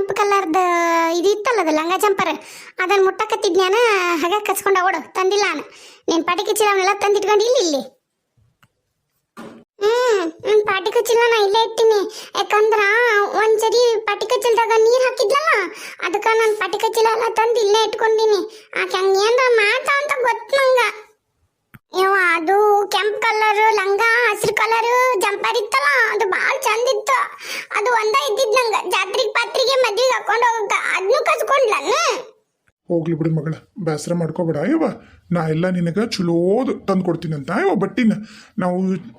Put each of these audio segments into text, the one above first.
ಕೆಂಪು ಕಲರ್ದ ಇದಿತ್ತಲ್ಲ ಅದು ಲಂಗ ಜಂಪರ್. ಅದನ್ನು ಮುಟ್ಟಕತ್ತಿದ್ನ್ಯಾನ, ಹಾಗೆ ಕಚ್ಕೊಂಡು ಓಡು, ತಂದಿಲ್ಲ ನಾನು ನೀನು ಪಾಟಿಕೆ ಚೀಲವನ್ನೆಲ್ಲ ತಂದಿಟ್ಕೊಂಡು ಇಲ್ಲಿ ಹ್ಮ್ ಹ್ಮ್ ಪಾಟಿ ಕಚ್ಚಿಲ್ಲ, ನಾ ಇಲ್ಲೇ ಇಟ್ಟಿನಿ ಯಾಕಂದ್ರ ಒಂದ್ಸರಿ ಪಾಟಿ ಕಚ್ಚಿಲ್ದಾಗ ನೀರು ಹಾಕಿದ್ಲಲ್ಲ, ಅದಕ್ಕ ನಾನು ಪಾಟಿ ಕಚ್ಚಿಲ್ಲ ಎಲ್ಲ ತಂದು ಇಲ್ಲೇ ಇಟ್ಕೊಂಡಿನಿ. ಆಕೆ ಹಂಗ ಏನ್ರ ಅಂತ ಗೊತ್ತು ನಂಗ. ಅದು ಕೆಂಪು ಕಲರ್, ಲಂಗ, ಹಸಿರು ಕಲರ್. ಜಂಪರ್ ಇತ್ತಲ್ಲ ಅದು ಭಾಳ ಚಂದ ಇತ್ತು. ಅದು ಒಂದ ಇದ್ದಿದ್ ನಂಗ ಜಾತ್ರೆಗೆ ಪಾತ್ರಿಗೆ ಮದ್ವೆಗೆ ಹಾಕೊಂಡು ಹೋಗಕ್ಕ. ಅದನ್ನು ಕಸ್ಕೊಂಡ್ಲನ್ನ ಹೋಗ್ಲಿ ಬಿಡು ಮಗಳ ಬೇಸರ ಮಾಡ್ಕೋಬೇಡ. ಅಯ್ಯವ ನಾ ಎಲ್ಲ ನಿನಗೆ ಚಲೋದು ತಂದು ಅಂತ ಅಯ್ಯವ ಬಟ್ಟಿನ ನಾವು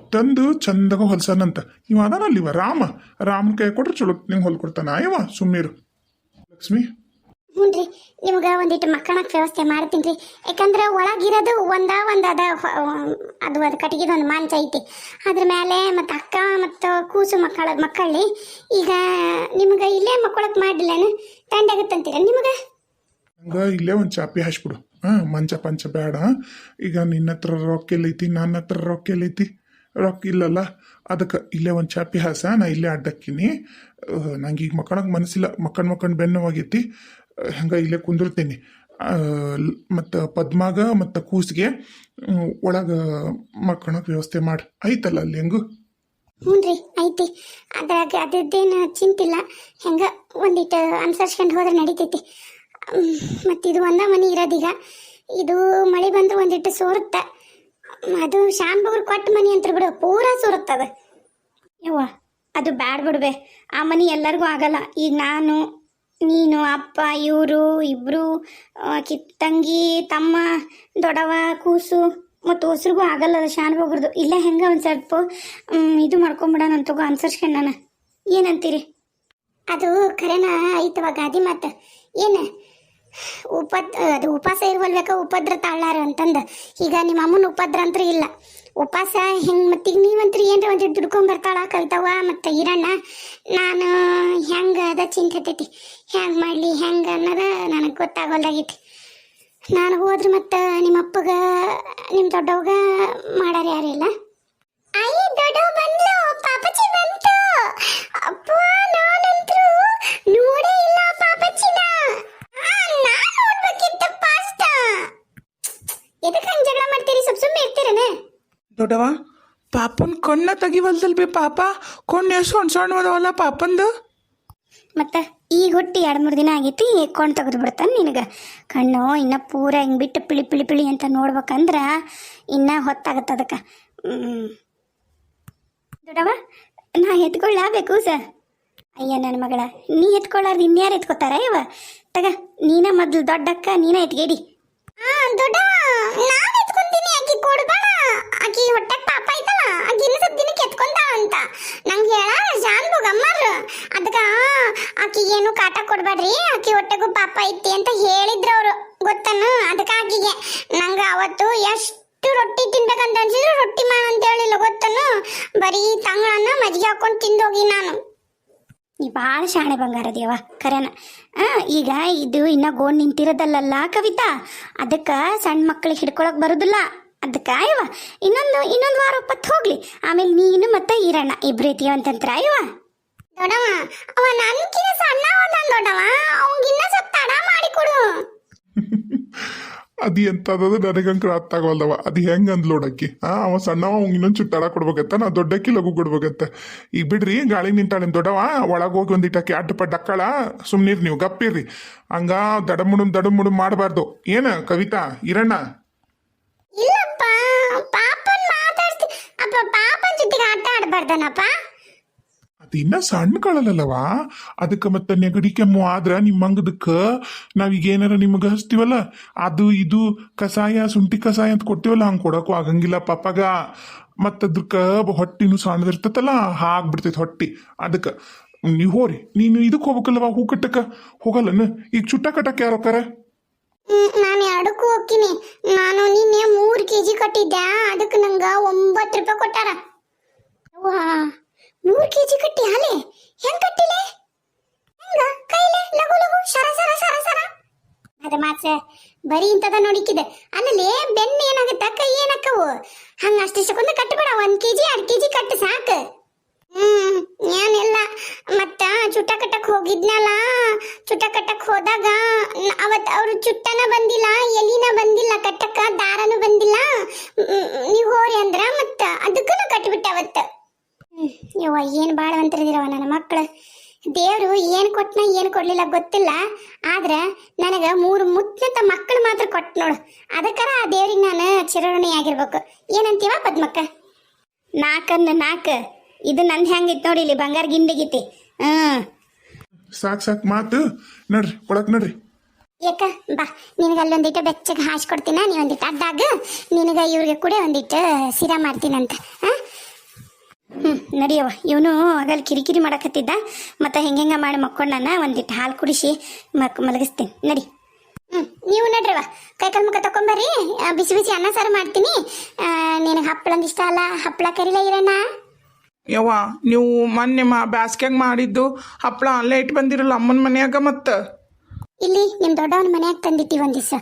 ತಂದು ಚಂದಾಗ ಹೊಲ್ಸನಂತ. ಇವ ಅದಾನಲ್ಲಿವ ರಾಮ. ರಾಮನ ಕೈ ಕೊಟ್ರೆ ಚಲೋ ನಿಂಗೆ ಹೊಲ್ಕೊಡ್ತಾನ. ಅಯ್ಯವ ಸುಮ್ಮೀರು ಲಕ್ಷ್ಮಿ ಹ್ಞೂನ್ರಿ ನಿಮ್ಗೆ ಒಂದಿಟ್ಟು ಮಕ್ಕಳಕ್ಕೆ ವ್ಯವಸ್ಥೆ ಮಾಡ್ತೀನಿ ರೀ ಯಾಕಂದ್ರೆ ಒಳಗಿರೋದು ಒಂದ ಒಂದು ಅದ ಅದು ಅದು ಕಟ್ಟಿಗೆದು ಒಂದು ಮಂಚ ಐತಿ. ಅದ್ರ ಮೇಲೆ ಮತ್ತು ಅಕ್ಕ ಮತ್ತು ಕೂಸು ಮಕ್ಕಳ ಮಕ್ಕಳಿ ಈಗ ನಿಮ್ಗೆ ಇಲ್ಲೇ ಮಕ್ಕಳಕ್ಕೆ ಮಾಡಿಲ್ಲೇನು ತಂಡಾಗುತ್ತಂತೀರ ನಿಮಗೆ? ಹಂಗ ಇಲ್ಲೇ ಒಂದು ಚಾಪಿ ಹಾಸ್ಬಿಡು. ಹಾಂ, ಮಂಚ ಪಂಚ ಬೇಡ ಈಗ ನಿನ್ನ ಹತ್ರ ರೊಕ್ಕ ಎಲ್ಲೈತಿ, ನನ್ನ ಹತ್ರ ರೊಕ್ಕ ಎಲ್ಲೈತಿ. ರೊಕ್ಕ ಇಲ್ಲಲ್ಲ, ಅದಕ್ಕೆ ಇಲ್ಲೇ ಒಂದು ಚಾಪಿ ಹಾಸ, ನಾ ಇಲ್ಲೇ ಅಡ್ಡಕ್ಕಿನಿ. ನಂಗೆ ಈಗ ಮಕ್ಕಳಂಗೆ ಮನಸ್ಸಿಲ್ಲ. ಮಕ್ಕಳು ಮಕ್ಕಳು ಬೆನ್ನವಾಗೈತಿ. ಹಂಗೆ ಇಲ್ಲೇ ಕುಂದಿರ್ತೀನಿ. ಮತ್ತು ಪದ್ಮಾಗ ಮತ್ತು ಕೂಸಿಗೆ ಒಳಗೆ ಮಕ್ಕಳಕ್ಕೆ ವ್ಯವಸ್ಥೆ ಮಾಡಿ ಐತಲ್ಲ ಅಲ್ಲಿ ಹೆಂಗು? ಹ್ಞೂ ರೀ ಐತಿ ಅದ್ರಾಗ ಅದ್ರದ್ದೇನು ಚಿಂತಿಲ್ಲ. ಹೆಂಗೆ ಒಂದಿಟ್ಟು ಅನುಸರಿಸ್ಕೊಂಡು ಹೋದ್ರೆ ನಡೀತೈತಿ. ಮತ್ತು ಇದು ಒಂದ ಮನೆ ಇರೋದೀಗ ಇದು ಮಳೆ ಬಂದು ಒಂದಿಟ್ಟು ಸೋರುತ್ತೆ. ಅದು ಶಾನ್ ಬಗ್ರು ಕೊಟ್ಟ ಮನೆ ಅಂತ ಬಿಡು, ಪೂರಾ ಸೋರುತ್ತದ. ಯವ್ವ, ಅದು ಬ್ಯಾಡ್ ಬಿಡ್ಬೆ ಆ ಮನೆ ಎಲ್ಲರಿಗೂ ಆಗಲ್ಲ. ಈಗ ನಾನು ನೀನು, ಅಪ್ಪ, ಇವರು ಇಬ್ಬರು ಕಿತ್ತಂಗಿ ತಂಗಿ, ತಮ್ಮ, ದೊಡವ, ಕೂಸು ಮತ್ತು ಹೊಸ್ರಿಗೂ ಆಗಲ್ಲ ಅದು ಶಾನ್ ಹೋಗ್ರದು ಇಲ್ಲೇ ಹೆಂಗೆ ಒಂದು ಸ್ವಲ್ಪ ಇದು ಮಾಡ್ಕೊಂಬಿಡೋಣ ತಗೋ ನಾನು. ಏನಂತೀರಿ? ಅದು ಖರೇನ ಐತವ ಗಾದಿ ಮಾತು. ಏನು? ಉಪದ್ ಅದು ಉಪವಾಸ ಇರುವಲ್ಬೇಕ ಉಪದ್ರ ತಾಳಾರ ಅಂತಂದು. ಈಗ ನಿಮ್ಮ ಅಮ್ಮನ ಉಪದ್ರ ಅಂತೂ ಇಲ್ಲ. ಉಪವಾಸ ಹೆಂಗೆ, ಮತ್ತೀಗ ನೀವಂತ್ರಿ ಏನ್ರ ಒಂದು ದುಡ್ಕೊಂಡ್ ಬರ್ತಾಳ ಕವಿತವ್ವ ಮತ್ತೆ ಇರಣ್ಣ ನಾನು ಹೆಂಗೆ ಅದ ಚಿಂತೆ ಹತ್ತೈತಿ ಹೆಂಗೆ ಮಾಡಲಿ, ಹೆಂಗೆ ಅನ್ನೋದು ನನಗೆ ಗೊತ್ತಾಗೋಲ್ದಾಗೈತಿ. ನಾನು ಹೋದ್ರೆ ಮತ್ತೆ ನಿಮ್ಮ ಅಪ್ಪಗ, ನಿಮ್ಮ ದೊಡ್ಡವ್ಗ ಮಾಡಾರ ಯಾರಿಲ್ಲ ಅಯ್ಯ ದೊಡ್ಡವ ಬಂದ್ಲು, ಪಾಪಚ್ಚಿ ಬಂತು. ಅಪ್ಪ, ನಾನಂತ್ರು ನೋಡೇ ಇಲ್ಲ ಪಾಪಚ್ಚಿನ ಆ, ನಾನ್ ನೋಡ್ಬೇಕಿತ್ತು ಫಾಸ್ಟ್ ಎದಕ್ಕೆ ಹಂಗೆ ಜಗಳ ಮಾಡ್ತೀರಿ ಸ್ವಲ್ಪ ಸುಮ್ಮನೆ ಇರ್ತೀರನೆ ದೊಡ್ಡವ ಪಾಪನ್ ಕಣ್ಣ ತೆಗಿವಲ್ದಲ್ ಬಿ ಪಾಪ ಕಣ್ಣು ಎಷ್ಟು ಸಣ್ಣ ಸಣ್ಣ ಅದಾವಲ್ಲ ಪಾಪಂದು? ಮತ್ತೆ ಈಗ ಹುಟ್ಟಿ ಎರಡು ಮೂರು ದಿನ ಆಗೈತಿ ಕೊಂಡು ತೆಗೆದು ಬಿಡ್ತಾನೆ ನಿನಗೆ. ಕಣ್ಣು ಇನ್ನು ಪೂರ ಹಿಂಗೆ ಬಿಟ್ಟು ಪಿಳಿ ಪಿಳಿ ಪಿಳಿ ಅಂತ ನೋಡ್ಬೇಕಂದ್ರೆ ಇನ್ನ ಹೊತ್ತಾಗತ್ತೆ ಅದಕ್ಕೆ. ದೊಡ್ಡವ ನಾ ಎತ್ಕೊಳ್ಳಬೇಕು ಸರ್. ಅಯ್ಯ ನನ್ನ ಮಗಳ ನೀ ಎತ್ಕೊಳ್ಳಾರ್ದು ಇನ್ಯಾರು ಎತ್ಕೋತಾರ ಇವ? ತಗ ನೀನ ಮೊದ್ಲು ದೊಡ್ಡಕ್ಕ ನೀನ ಎತ್ಗೇಡಿ. ದೊಡ್ಡವ ನಾನು ಆಕಿ ಕೊಡ್ಬೇಡ. ಆಕಿ ಹೊಟ್ಟೆ ಪಾಪ ಐತಲ್ಲ ಆಕಿ ಇನ್ನು ಸ್ವಲ್ಪ ದಿನಕ್ಕೆ ಎತ್ಕೊಂತಾಳ ಅಂತ ನಂಗೆ ಹೇಳ ಜಾನ್ ಅಮ್ಮಾರ ಅದಕ್ಕೆ ಆಕಿ ಏನು ಕಾಟ ಕೊಡ್ಬೇಡ್ರಿ ಆಕಿ ಹೊಟ್ಟೆಗೂ ಪಾಪ ಐತಿ ಅಂತ ಹೇಳಿದ್ರು ಅವರು, ಗೊತ್ತನು? ಅದಕ್ಕೆ ಆಕಿಗೆ ನಂಗೆ ಅವತ್ತು ಎಷ್ಟು ರೊಟ್ಟಿ ತಿನ್ಬೇಕಂತ ಅನ್ಸಿದ್ರು, ರೊಟ್ಟಿ ಮಾಡು ಅಂತ ಹೇಳಿಲ್ಲ, ಗೊತ್ತನು? ಬರೀ ತಂಗಳನ್ನ ಮಜ್ಜಿಗೆ ಹಾಕೊಂಡು ತಿಂದೋಗಿ ನಾನು. ನೀ ಭಾಳ ಶಾಣೆ ಬಂಗಾರ ದೇವ ಖರೇನ ಈಗ ಇದು ಇನ್ನ ಗೋಣ್ ನಿಂತಿರೋದಲ್ಲಲ್ಲ ಕವಿತಾ? ಅದಕ್ಕೆ ಸಣ್ಣ ಮಕ್ಕಳಿಗೆ ಹಿಡ್ಕೊಳಕ್ ಬರುದಿಲ್ಲ. ಅದಕ್ಕೆ ಇನ್ನೊಂದು ಇನ್ನೊಂದು ವಾರ ಒಪ್ಪತ್ತು ಹೋಗ್ಲಿ. ಆಮೇಲೆ ನೀನು ಮತ್ತೆ ಇರಣ್ಣ ಇಬ್ರು ಅಂತಂತ್ರ ಇವ ದೊಡವ ಅವ ನನ್ಕಿನ ಸಣ್ಣ ಅವನ ದೊಡವ ಅವಂಗಿನ್ನ ಸ್ವಲ್ಪ ತಡ ಮಾಡಿಕೊಡು ಅದು ಎಂತದದು ನನಗಂಕರ ಅರ್ಥ ಆಗೋಲ್ದವ ಅದು ಹೆಂಗೆ ಅಂದ್ಲೋಡಕ್ಕಿ ಆ ಅವ ಸಣ್ಣವ ಅವ್ನಿಗೆ ಇನ್ನೊಂದು ಚುಟ್ಟಾಡ ಕೊಡ್ಬೇಕತ್ತ ನಾ ದೊಡ್ಡಕ್ಕಿ ಲಘು ಕೊಡ್ಬೇಕತ್ತ ಈಗ ಬಿಡ್ರಿ ಗಾಳಿ ನಿಂತಾಳೆ ದೊಡ್ಡವ ಒಳಗೆ ಹೋಗಿ ಒಂದಿಟ್ಟಕ್ಕೆ ಅಡ್ಡ ಪಡ್ಡಕ್ಕಳ ಅಕ್ಕಳ ಸುಮ್ನಿರಿ ನೀವು ಗಪ್ಪಿರ್ರಿ ಹಂಗ ದಡಮುಡು ದಡಮುಡು ಮಾಡಬಾರ್ದು. ಏನ ಕವಿತಾ ಇರಣ್ಣ ಇಲ್ಲಪ್ಪ ಪಾಪನ್ ಮಾತಾಡ್ತಿ ಅಪ್ಪ ಪಾಪನ್ ಜೊತೆಗೆ ಆಟ ಆಡ್ಬಾರ್ದನಪ್ಪ ಅದು ಇನ್ನ ಸಣ್ಣ ಕಳಲಲ್ಲವ ಅದಕ್ಕೆ ಮತ್ತೆ ನೆಗಡಿ ಕೆಮ್ಮು ಆದ್ರ ನಿಮ್ಮಂಗದಕ್ಕ ನಾವೀಗ ಏನಾರ ನಿಮಗೆ ಹಚ್ತೀವಲ್ಲ ಅದು ಇದು ಕಷಾಯ ಶುಂಠಿ ಕಷಾಯ ಅಂತ ಕೊಡ್ತೀವಲ್ಲ ಹಂಗೆ ಕೊಡಕ್ಕೂ ಆಗಂಗಿಲ್ಲ ಪಾಪಾಗ. ಮತ್ತು ಅದಕ್ಕೆ ಹೊಟ್ಟಿನೂ ಸಣ್ಣದಿರ್ತೈತಲ್ಲ ಹಾಕ್ಬಿಡ್ತೈತಿ ಹೊಟ್ಟಿ. ಅದಕ್ಕೆ ನೀವು ಹೋರಿ ನೀನು ಇದಕ್ಕೆ ಹೋಗ್ಬೇಕಲ್ಲವ ಹೂ ಕಟ್ಟಕ ಹೋಗಲ್ಲನ? ಈಗ ಚುಟ್ಟ ಕಟ್ಟಕ್ಕೆ ಯಾರು ನಾನು ಎರಡಕ್ಕೂ ಹೋಗ್ತೀನಿ. ನಾನು ನಿನ್ನೆ ಮೂರು ಕೆ ಜಿ ಕಟ್ಟಿದ್ದೆ ಅದಕ್ಕೆ ನಂಗೆ ಒಂಬತ್ತು ರೂಪಾಯಿ ಕೊಟ್ಟಾರ. ವಾ ಮೂರು ಕೆ ಜಿ ಕಟ್ಟಿ ಅಲೆ ಹೆಂಗ್ ಕಟ್ಟಿಲೆ? ಹೆಂಗ? ಕೈಲೆ? ಲಗು ಲಗು ಸರ ಸರ ಸರ ಸರ. ಅದ ಮಾತ್ರ, ಬರೀ ಇಂಥದ ನೋಡಿಕ್ಕಿದೆ. ಆಮೇಲೆ ಬೆನ್ನು ಏನಾಗುತ್ತೆ, ಕೈ ಏನಕ್ಕವು? ಹಂಗ ಅಷ್ಟಿಷ್ಟಕ್ಕೊಂದು ಕಟ್ಟಬೇಡ ಒಂದ್ ಕೆಜಿ ಎರಡು ಕೆಜಿ ಕಟ್ಟು ಸಾಕು. ಹ್ಮ್ ಹೋಗಿದ್ನಲ್ಲ, ಚುಟ್ಟ ಕಟ್ಟಕ್ ಹೋದಾಗ ಅವತ್ ಅವ್ರು ಚುಟ್ಟನ ಬಂದಿಲ್ಲ, ಎಲಿನ ಬಂದಿಲ್ಲ ಕಟ್ಟಕ್ಕ ದಾರನು ಬಂದಿಲ್ಲ. ನೀವು ಹೋರಿ ಅಂದ್ರ ಮತ್ತ ಅದಕ್ಕೂ ಕಟ್ಬಿಟ್ಟ ಅವತ್ತ. ಯವ್ವ ಏನ್ ಬಾಳವಂತರದಿರವ ನನ್ನ ಮಕ್ಕಳು ದೇವ್ರು ಏನು ಕೊಟ್ನ ಏನು ಕೊಡ್ಲಿಲ್ಲ ಗೊತ್ತಿಲ್ಲ ಆದ್ರೆ ನನಗೆ ಮೂರು ಮುತ್ತಂತ ಮಕ್ಕಳು ಮಾತ್ರ ಕೊಟ್ ನೋಡು. ಅದಕ್ಕಾರ ಆ ದೇವ್ರಿಗೆ ನಾನು ಚಿರಋಣಿ ಆಗಿರ್ಬೇಕು. ಏನಂತೀವ ಪದ್ಮಕ್ಕ? ನಾಲ್ಕನ್ನು ನಾಲ್ಕು ಇದು ನಂದು ಹೆಂಗಿತ್ತು ನೋಡಿ ಇಲ್ಲಿ ಬಂಗಾರ ಗಿಂಡಿಗಿತಿ ಹ್ಮ್. ಸಾಕ್ ಸಾಕ್ ಮಾತು. ನಡ್ರಿ ಕೊಡಕ್ ನಡ್ರಿ. ಯಾಕ ಬಾ. ನಿನಗೆ ಅಲ್ಲೊಂದಿಟ್ಟು ಬೆಚ್ಚಗೆ ಹಾಸ್ಕೊಡ್ತೀನ ನೀ ಒಂದಿಟ್ಟು ಅದ್ದಾಗ ನಿನಗೆ ಇವ್ರಿಗೆ ಕೂಡ ಒಂದಿಟ್ಟು ಸಿರಾ ಮಾಡ್ತೀನಂತ. ಹಾ? ಹ್ಞೂ ನಡಿಯವ ಇವನು ಆಗಲ್ಲಿ ಕಿರಿಕಿರಿ ಮಾಡಕತ್ತಿದ್ದ. ಮತ್ತು ಹೆಂಗೆಂಗ ಮಾಡಿ ಮಕ್ಕೊಂಡನ ಒಂದಿಟ್ಟು ಹಾಲು ಕುಡಿಸಿ ಮಕ್ ಮಲಗಿಸ್ತೀನಿ. ನಡಿ. ಹ್ಞೂ ನೀವು ನಡ್ರವ ಕೈಕಾಲು ಮುಖ ತಕೊಂಬರ್ರಿ. ಬಿಸಿ ಬಿಸಿ ಅನ್ನ ಸಾರು ಮಾಡ್ತೀನಿ. ನಿನಗೆ ಹಪ್ಪಳ ಇಷ್ಟ ಅಲ್ಲ, ಹಪ್ಪಳ ಕರಿಲ ಇರೋಣ ಯವ್ವ, ನೀವು ಮೊನ್ನೆ ಮಾ ಬ್ಯಾಸ್ಗ್ಯಾಗ ಮಾಡಿದ್ದು ಹಪ್ಪಳ ಅಲ್ಲೇ ಇಟ್ಟು ಬಂದಿರಲ್ಲ ಅಮ್ಮನ ಮನೆಯಾಗ ಮತ್ತು? ಇಲ್ಲಿ ನಿಮ್ಮ ದೊಡ್ಡವನ ಮನ್ಯಾಗ ತಂದಿಟ್ಟಿವಿ ಒಂದ್ ದಿವಸ.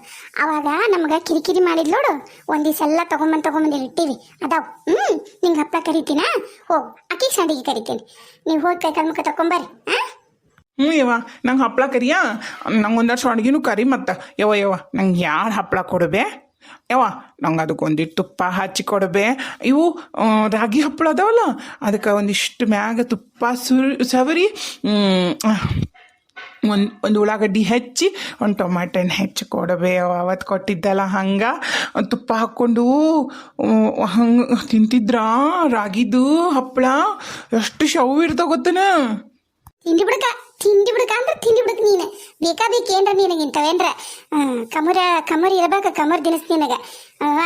ಅವಾಗ ನಮ್ಗೆ ಕಿರಿಕಿರಿ ಮಾಡಿದ್ ನೋಡು. ಒಂದ್ ದಿವಸ ಎಲ್ಲ ತಗೊಂಬಂದ್ ತೊಗೊಂಬಂದು ಇಟ್ಟಿವಿ. ಅದಾವ. ಹ್ಞೂ ನಿಂಗೆ ಹಪ್ಪಳ ಕರಿತೀನಾ? ಹೋ ಅಕ್ಕಿ ಸಂಡಿಗೆ ಕರಿತೀನಿ. ನೀವು ಹೋಗಿ ಕೈ ಮುಖ ತಕೊಂಬರ್ರಿ ಆ? ಹ್ಞೂ ಯವ್ವ. ನಂಗೆ ಹಪ್ಪಳ ಕರಿಯಾ? ನಂಗೆ ಒಂದಷ್ಟು ಅಡ್ಗಿನೂ ಕರಿ ಮತ್ತು. ಯವ್ವ ಯವ್ವ, ನಂಗೆ ಯಾರು ಹಪ್ಪಳ ಕೊಡಬೇ? ಯವ್ವ, ನಂಗೆ ಅದಕ್ಕೆ ಒಂದಿಟ್ಟು ತುಪ್ಪ ಹಚ್ಚಿ ಕೊಡಬೇ? ಇವು ರಾಗಿ ಹಪ್ಪಳ ಅದಾವಲ್ಲ? ಅದಕ್ಕೆ ಒಂದಿಷ್ಟು ಮ್ಯಾಗ ತುಪ್ಪ ಸುರಿ ಸವರಿ ಒಂದು ಒಂದು ಉಳ್ಳಾಗಡ್ಡಿ ಹೆಚ್ಚಿ ಒಂದು ಹಣ್ಣು ಹೆಚ್ಚಿ ಕೊಡಬೇ ಅವತ್ತು ಕೊಟ್ಟಿದ್ದಲ್ಲ ಹಂಗೆ ತುಪ್ಪ ಹಾಕ್ಕೊಂಡು ಹಂಗೆ ತಿಂತಿದ್ರಾ? ರಾಗಿದು ಹಪ್ಪಳ? ಎಷ್ಟು ಶವ್ ಇರ್ತ ಗೊತ್ತನ? ತಿಂಡಿ ಬಿಡಕ ತಿಂಡಿ ಬಿಡಕ ಅಂದ್ರೆ ತಿಂಡಿ ಬಿಡಕ್ ನೀನು. ಬೇಕಾದಕ್ಕೆ ಏನ್ರ ನಿನಗೆ ಇಂಥವೇನ್ರ ಆ, ಕಮರ ಕಮರ್ ಇರಬೇಕ ಕಮರ್ ದಿನಸ್ ನಿನಗ.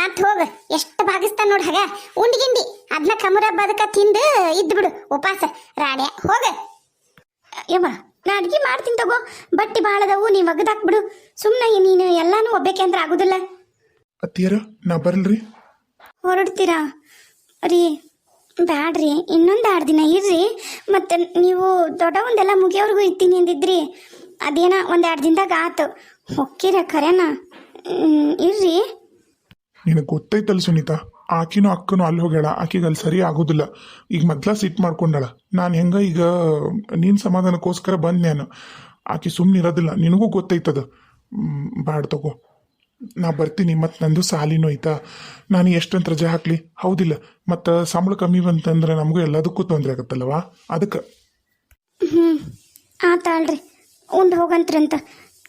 ಆತ್ ಹೋಗ ಎಷ್ಟು ಭಾಗಿಸ್ತಾನ ನೋಡ್ ಹಾಗ. ಉಂಡಿಗಿಂಡಿ ಅದನ್ನ ಕಮರ ಬದಕ ತಿಂದು ಇದ್ದು ಬಿಡು ಉಪವಾಸ ರಾಣೆ. ಹೋಗ. ಯಮ್ಮ ನಾ ಅಡ್ಗೆ ಮಾಡ್ತೀನಿ ತಗೋ. ಬಟ್ಟೆ ಭಾಳ ಅದಾವು ನೀ ಒಗದಾಕ್ಬಿಡು ಸುಮ್ಮನೆ ನೀನು ಎಲ್ಲಾನು ಒಬ್ಬೇಕೆ ಅಂದ್ರೆ ಆಗುದಿಲ್ಲ. ಅತ್ತಿಯರ ನಾ ಬರಲ್ರಿ. ಹೊರಡ್ತೀರಾ? ರೀ ಬ್ಯಾಡ್ರಿ ಇನ್ನೊಂದು ಎರಡು ದಿನ ಇರ್ರಿ. ಮತ್ತೆ ನೀವು ದೊಡ್ಡ ಒಂದೆಲ್ಲ ಮುಗಿಯೋರ್ಗು ಇರ್ತೀನಿ ಅಂದಿದ್ರಿ. ಅದೇನ ಒಂದು ಎರಡು ದಿನದಾಗ ಆತು. ಹೊಕ್ಕಿರ ಖರೇನ? ಇರ್ರಿ. ನಿನಗೆ ಗೊತ್ತೈತಲ್ಲ ಸುನೀತಾ ಆಕಿನೂ ಅಕ್ಕನೂ ಅಲ್ಲಿ ಹೋಗ್ಯಾಳ. ಆಕಿಗೆ ಅಲ್ಲಿ ಸರಿ ಆಗೋದಿಲ್ಲ. ಈಗ ಮೊದ್ಲ ಸಿಟ್ ಮಾಡ್ಕೊಂಡಾಳ. ನಾನು ಹೆಂಗ ಈಗ ನಿನ್ನ ಸಮಾಧಾನಕ್ಕೋಸ್ಕರ ಬಂದ್ ನಾನು. ಆಕಿ ಸುಮ್ಮನೆ ಇರೋದಿಲ್ಲ. ನಿನಗೂ ಗೊತ್ತೈತದ. ಬ್ಯಾಡ್ ತಗೋ. ನಾ ಬರ್ತೀನಿ ಮತ್ತು ನಂದು ಸಾಲಿನೂ ಐತಾ. ನಾನು ಎಷ್ಟಂತ ರಜೆ ಹಾಕ್ಲಿ? ಹೌದಿಲ್ಲ. ಮತ್ತು ಸಂಬಳ ಕಮ್ಮಿ ಬಂತಂದ್ರೆ ನಮಗೂ ಎಲ್ಲದಕ್ಕೂ ತೊಂದರೆ ಆಗತ್ತಲ್ಲವಾ? ಅದಕ್ಕೆ. ಹ್ಞೂ ಆತಾಳ್ರಿ ಉಂಡು ಹೋಗಂತ್ರಂತ.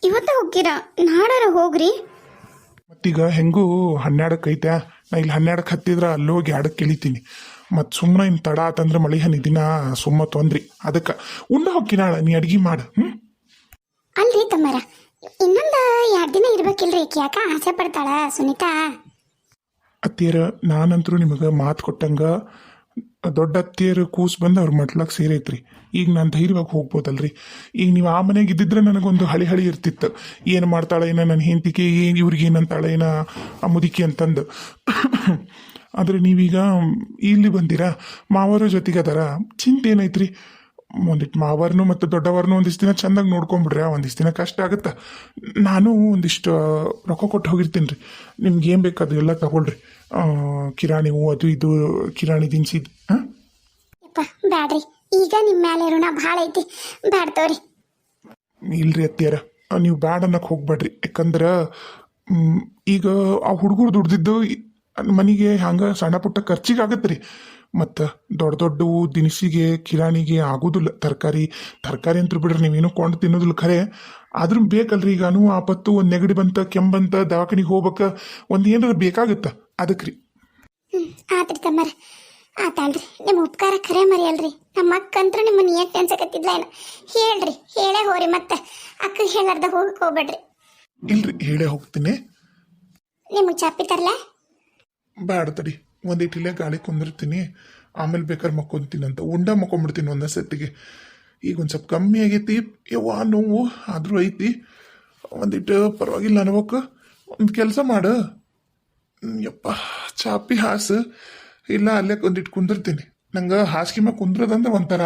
ಇವತ್ತ ಹೋಗ್ತೀರಾ? ನಾಡಾರ ಹೋಗ್ರಿ. ಮತ್ತೀಗ ಹೆಂಗೂ ಹನ್ನೆರಡಕ್ಕೆ ಐತೆ ನಾ ಇಲ್ಲಿ ಹನ್ನೆರಡಕ್ಕೆ ಹತ್ತಿದ್ರೆ ಅಲ್ಲಿ ಹೋಗಿ ಎರಡಕ್ಕೆ ಇಳಿತೀನಿ ಮತ್ತು ಸುಮ್ಮನೆ ಇನ್ನು ತಡ ಆತಂದ್ರೆ ಮಳೆ ಹನಿ ದಿನ ಸುಮ್ಮ ತೊಂದ್ರಿ. ಅದಕ್ಕೆ ಉಂಡ ಹೊಕ್ಕಿನಾಳ ನೀ ಅಡ್ಗೆ ಮಾಡು ಹ್ಞೂ ಅಲ್ರಿ ತಮ್ಮರ. ಇನ್ನೊಂದು ಎರಡು ದಿನ ಇರ್ಬೇಕಿಲ್ರಿ ಈಕಿ ಯಾಕ ಆಸೆ ಪಡ್ತಾಳ ಸುನೀತಾ? ಅತ್ತಿಯರ ನಾನಂತರೂ ನಿಮಗೆ ಮಾತು ಕೊಟ್ಟಂಗ ದೊಡ್ಡ ಅತ್ತಿಯರು ಕೂಸು ಬಂದು ಅವ್ರ ಮಟ್ಲಕ್ಕೆ ಸೇರೈತ್ರಿ. ಈಗ ನಾನು ಧೈರ್ಯವಾಗಿ ಹೋಗ್ಬೋದಲ್ರಿ. ಈಗ ನೀವು ಆ ಮನೆಗೆ ಇದ್ದಿದ್ರೆ ನನಗೊಂದು ಹಳಿ ಹಳಿ ಇರ್ತಿತ್ತು. ಏನು ಮಾಡ್ತಾಳೆ ಏನೋ ನನ್ನ ಹೆಂಡತಿಗೆ, ಏನು ಇವ್ರಿಗೆ ಏನಂತಾಳೆ ಏನೋ ಆ ಮುದುಕಿ ಅಂತಂದು. ಆದರೆ ನೀವೀಗ ಇಲ್ಲಿ ಬಂದಿರಾ? ಮಾವರ ಜೊತೆಗೆ ಅದರ? ಚಿಂತೆ ಏನೈತ್ರಿ? ಒಂದಿಟ್ಟು ಮಾವರ್ನು ಮತ್ತು ದೊಡ್ಡವರ್ನು ಒಂದಿಷ್ಟು ದಿನ ಚಂದಾಗಿ ನೋಡ್ಕೊಂಬಿಡ್ರಿ ಒಂದಿಷ್ಟು ದಿನ ಕಷ್ಟ ಆಗುತ್ತೆ? ನಾನು ಒಂದಿಷ್ಟು ರೊಕ್ಕ ಕೊಟ್ಟು ಹೋಗಿರ್ತೀನಿ ರೀ ನಿಮ್ಗೆ ಏನು ಬೇಕು ಅದು ಎಲ್ಲ ತಗೊಳ್ರಿ. ಕಿರಾಣಿ ಹೂ ಅದು ಇದು ಕಿರಾಣಿ ತಿನ್ಸಿದ್ ಹಾಂ? ಯಪ್ಪ ಬ್ಯಾಡ್ರಿ. ಈಗ ನಿಮ್ಮ ಮೇಲೆ ಋಣ ಭಾಳ ಐತಿ. ಬ್ಯಾಡ್ತವ್ರಿ ಇಲ್ರಿ ಅತ್ತಿಯರ ನೀವು ಬ್ಯಾಡ್ ಅನ್ನಕ್ಕೆ ಹೋಗ್ಬೇಡ್ರಿ. ಯಾಕಂದ್ರೆ ಮ್, ಈಗ ಆ ಹುಡುಗರು ದುಡ್ದಿದ್ದು ಈ- ಮನೆಗೆ ಹಂಗೆ ಸಣ್ಣ ಪುಟ್ಟ ಖರ್ಚಿಗೆ ಆಗತ್ತೆ ರೀ ಮತ್ತು ದೊಡ್ಡ ದೊಡ್ಡವು ದಿನಸಿಗೆ ಕಿರಾಣಿಗೆ ಆಗೋದಿಲ್ಲ. ತರಕಾರಿ ತರಕಾರಿ ಅಂತ ಬಿಡ್ರಿ ನೀವೇನು ಕೊಂಡು ತಿನ್ನೋದಿಲ್ಲ ಖರೆ. ಆದ್ರೂ ಬೇಕಲ್ರಿ ಈಗ ಆಪತ್ತು ಒಂದು ನೆಗಡಿ ಬಂತ ಕೆಂಬಂತ ದವಾಖಾನಿಗೆ ಹೋಗ್ಬೇಕ ಒಂದು ಏನಾರ ಬೇಕಾಗತ್ತ? ಅದಕ್ಕೆ ರೀ ಹ್ಮ್ ಆತ್ರಿ ತಮ್ಮರ. ಆತಾಳ್ರಿ ನಿಮ್ಮ ಉಪಕಾರ ಖರೆ ಮರಿಯಲ್ರಿ. ನಮ್ಮ ಅಕ್ಕಂತ್ರ ನಿಮ್ಮನ್ನ ಏಟ್ ಅನ್ಸಕತ್ತಿದ್ಲ ಏನ? ಹೇಳ್ರಿ ಹೇಳೇ ಹೋರಿ ಮತ್ತೆ. ಅಕ್ಕ ಹೇಳರ್ದ ಹೋಗಕ್ ಹೋಗ್ಬೇಡ್ರಿ. ಇಲ್ರಿ ಹೇಳೇ ಹೋಗ್ತೀನಿ. ನಿಮ್ಮ ಚಾಪಿ ತರ್ಲ? ಬ್ಯಾಡ ತಡಿ ಒಂದಿಟ್ಟು ಇಲ್ಲೇ ಗಾಳಿ ಕುಂದಿರ್ತೀನಿ. ಆಮೇಲೆ ಬೇಕಾದ್ರೆ ಮಕ್ಕೊಂತೀನಿ ಅಂತ ಉಂಡ ಮಕ್ಕೊಂಬಿಡ್ತೀನಿ ಒಂದೇ ಸತ್ತಿಗೆ ಈಗ ಒಂದು ಸ್ವಲ್ಪ ಕಮ್ಮಿ ಆಗೈತಿ. ಯವ್ವ ನೋವು ಆದರೂ ಐತಿ. ಒಂದಿಟ್ಟು ಪರವಾಗಿಲ್ಲ ಅನ್ಬೇಕು. ಒಂದು ಕೆಲಸ ಮಾಡು. ಯಪ್ಪ ಚಾಪಿ ಹಾಸು. ಇಲ್ಲ ಅಲ್ಲೇ ಒಂದಿಟ್ಟು ಕುಂದಿರ್ತೀನಿ. ನಂಗೆ ಹಾಸಿಗೆ ಮ್ಯಾಗ ಕುಂದ್ರದಂದ್ರೆ ಒಂಥರ